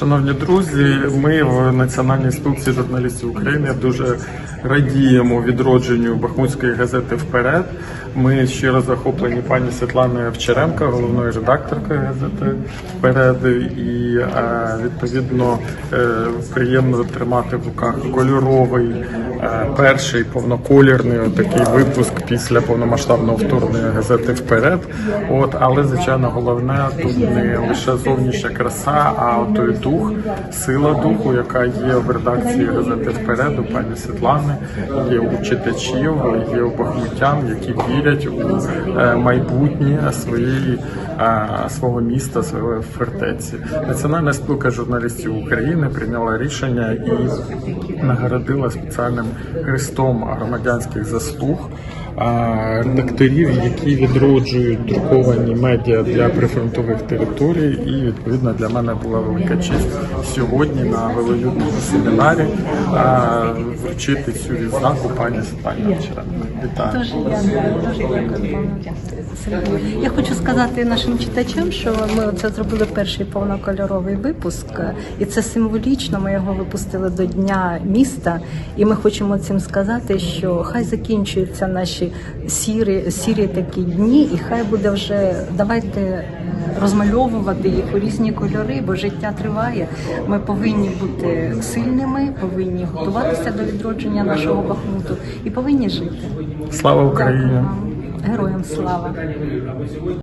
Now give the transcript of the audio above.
Шановні друзі, ми в Національній спілці журналістів України дуже радіємо відродженню Бахмутської газети вперед. Ми щиро захоплені пані Світланою Овчаренко, головною редакторкою газети вперед. І е, відповідно е, приємно тримати в руках кольоровий перший повноколірний такий випуск після повномасштабного вторгнення газети вперед. От, але звичайно, головне тут не лише зовнішня краса, а той дух, сила духу, яка є в редакції газети вперед у пані Світлани, є у читачів, є у бахмутян, які вірять у е, майбутнє своєї е, свого міста, своєї фортеці. Національна спілка журналістів України прийняла рішення і нагородила спеціальним хрестом громадянських заслуг редакторів, які відроджують друковані медіа для прифронтових територій. І відповідно для мене була велика честь сьогодні на велолюдному семінарі вручити цю відзнаку пані Овчаренко. Вітаю. Дуже дякую, дуже дякую. Я хочу сказати нашим читачам, що ми це зробили перший повнокольоровий випуск, і це символічно. Ми його випустили до Дня міста, і ми хочемо цим сказати, що хай закінчуються наші сірі, сірі такі дні, і хай буде вже давайте е, розмальовувати їх у різні кольори, бо життя триває. Ми повинні бути сильними, повинні готуватися до відродження нашого Бахмуту і повинні жити. Слава Україні! Дякую вам. Героям слава!